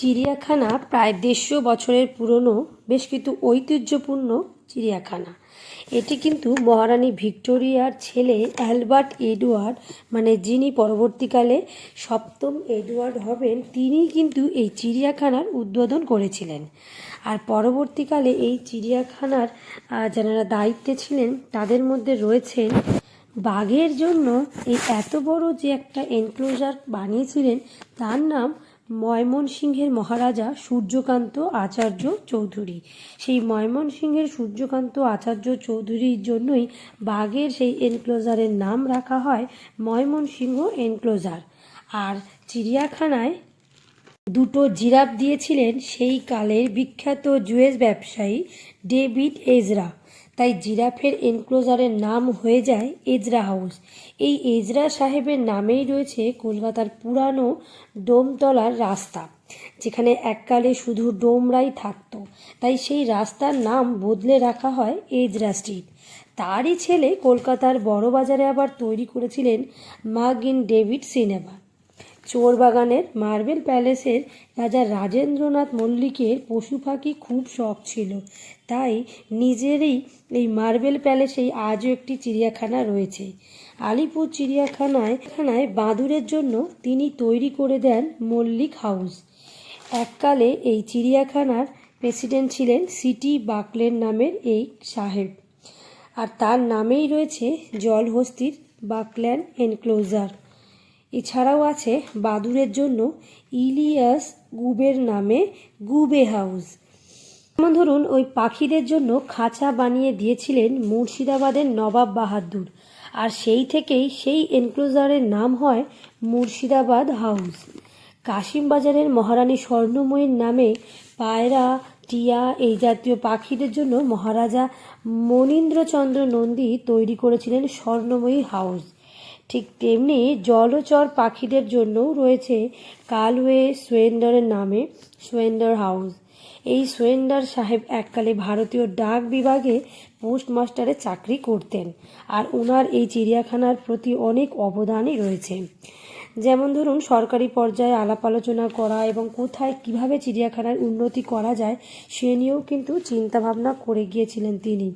চিড়িয়াখানা প্রায় দেড়শো বছরের পুরনো, বেশ কিন্তু ঐতিহ্যপূর্ণ চিড়িয়াখানা। এটি কিন্তু মহারানী ভিক্টোরিয়ার ছেলে অ্যালবার্ট এডওয়ার্ড মানে যিনি পরবর্তীকালে সপ্তম এডওয়ার্ড হবেন তিনি কিন্তু এই চিড়িয়াখানার উদ্বোধন করেছিলেন। আর পরবর্তীকালে এই চিড়িয়াখানার যারা দায়িত্বে ছিলেন, তাদের মধ্যে রয়েছেন বাঘের জন্য এই এত বড় যে একটা এনক্লোজার বানিয়েছিলেন, তার নাম ময়মনসিংহের মহারাজা সূর্যকান্ত আচার্য চৌধুরী। সেই ময়মনসিংহের সূর্যকান্ত আচার্য চৌধুরীর জন্যই বাঘের সেই এনক্লোজারের নাম রাখা হয় ময়মনসিংহ এনক্লোজার। আর চিড়িয়াখানায় দুটো জিরাফ দিয়েছিলেন সেই কালের বিখ্যাত জুয়েস ব্যবসায়ী ডেভিড এজরা। তাই জিরাফের এনক্লোজারের নাম হয়ে যায় এজরা হাউস। এই এজরা সাহেবের নামেই রয়েছে কলকাতার পুরানো ডোমতলার রাস্তা, যেখানে এককালে শুধু ডোমরাই থাকতো। তাই সেই রাস্তার নাম বদলে রাখা হয় এজরা স্ট্রিট। তারই ছেলে কলকাতার বড় বাজারে আবার তৈরি করেছিলেন মাগ ইন ডেভিড সিনেমা। চোরবাগানের মার্বেল প্যালেসের রাজা রাজেন্দ্রনাথ মল্লিকের পশু পাখি খুব শখ ছিল। তাই নিজেরই এই মার্বেল প্যালেসেই আজও একটি চিড়িয়াখানা রয়েছে। আলিপুর চিড়িয়াখানায় খানায় বাঁদুরের জন্য তিনি তৈরি করে দেন মল্লিক হাউস। এককালে এই চিড়িয়াখানার প্রেসিডেন্ট ছিলেন সিটি বাকলের নামের এই সাহেব। আর তার নামেই রয়েছে জলহস্তির বাকল্যান্ড এনক্লোজার। এছাড়াও আছে বাদুরের জন্য ইলিয়াস গুবের নামে গুবে হাউস। যেমন ধরুন, ওই পাখিদের জন্য খাঁচা বানিয়ে দিয়েছিলেন মুর্শিদাবাদের নবাব বাহাদুর। আর সেই থেকেই সেই এনক্লোজারের নাম হয় মুর্শিদাবাদ হাউস। কাশিমবাজারের মহারানী স্বর্ণময়ীর নামে পায়রা, টিয়া এই জাতীয় পাখিদের জন্য মহারাজা মনীন্দ্রচন্দ্র নন্দী তৈরি করেছিলেন স্বর্ণময়ী হাউস। ঠিক তেমনি জলচর পাখিদের জন্যও রয়েছে কালওয়ে সোয়েন্ডারের নামে সোয়েন্ডার হাউস। এই সোয়েন্ডার সাহেব এককালে ভারতীয় ডাক বিভাগে পোস্টমাস্টারে চাকরি করতেন আর ওনার এই চিড়িয়াখানার প্রতি অনেক অবদানই রয়েছে। যেমন ধরুন, সরকারি পর্যায়ে আলাপ আলোচনা করা এবং কোথায় কীভাবে চিড়িয়াখানার উন্নতি করা যায়, সে নিয়েও কিন্তু চিন্তাভাবনা করে গিয়েছিলেন তিনি।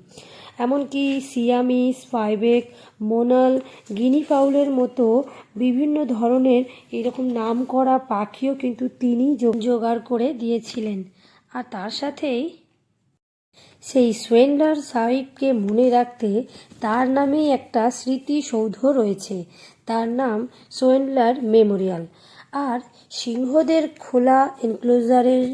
এমনকি সিয়ামিস ফাইবেক মোনাল, গিনি ফাউলের মতো বিভিন্ন ধরনের এরকম নাম করা পাখিও কিন্তু তিনি জোগাড় করে দিয়েছিলেন। আর তার সাথেই সেই সোয়েন্ডার সাহিবকে মনে রাখতে তার নামেই একটা স্মৃতিসৌধ রয়েছে। তার নাম সোয়েন্ডলার মেমোরিয়াল। আর সিংহদের খোলা এনক্লোজারের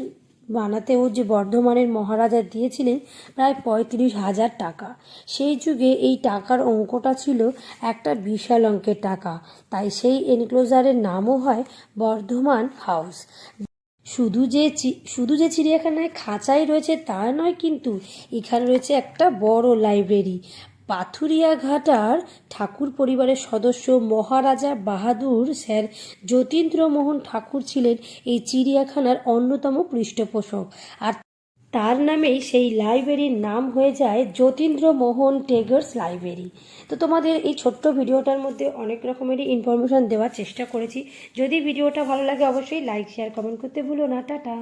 বানাতেও যে বর্ধমানের মহারাজা দিয়েছিলেন প্রায় পঁয়ত্রিশ হাজার টাকা। সেই যুগে এই টাকার অঙ্কটা ছিল একটা বিশাল অঙ্কের টাকা। তাই সেই এনক্লোজারের নামও হয় বর্ধমান হাউস। শুধু যে শুধু যে চিড়িয়াখানায় খাঁচাই রয়েছে তা নয় কিন্তু এখানে রয়েছে একটা বড় লাইব্রেরি। পাথুরিয়া ঘাটার ঠাকুর পরিবারের সদস্য মহারাজা বাহাদুর স্যার যতীন্দ্রমোহন ঠাকুর ছিলেন এই চিড়িয়াখানার অন্যতম পৃষ্ঠপোষক। আর তার নামেই সেই লাইব্রেরির নাম হয়ে যায় যতীন্দ্র মোহন টেগার্স লাইব্রেরি। তো তোমাদের এই ছোট্ট ভিডিওটার মধ্যে অনেক রকমেরই ইনফরমেশান দেওয়ার চেষ্টা করেছি। যদি ভিডিওটা ভালো লাগে অবশ্যই লাইক শেয়ার কমেন্ট করতে ভুলো না। টাটা।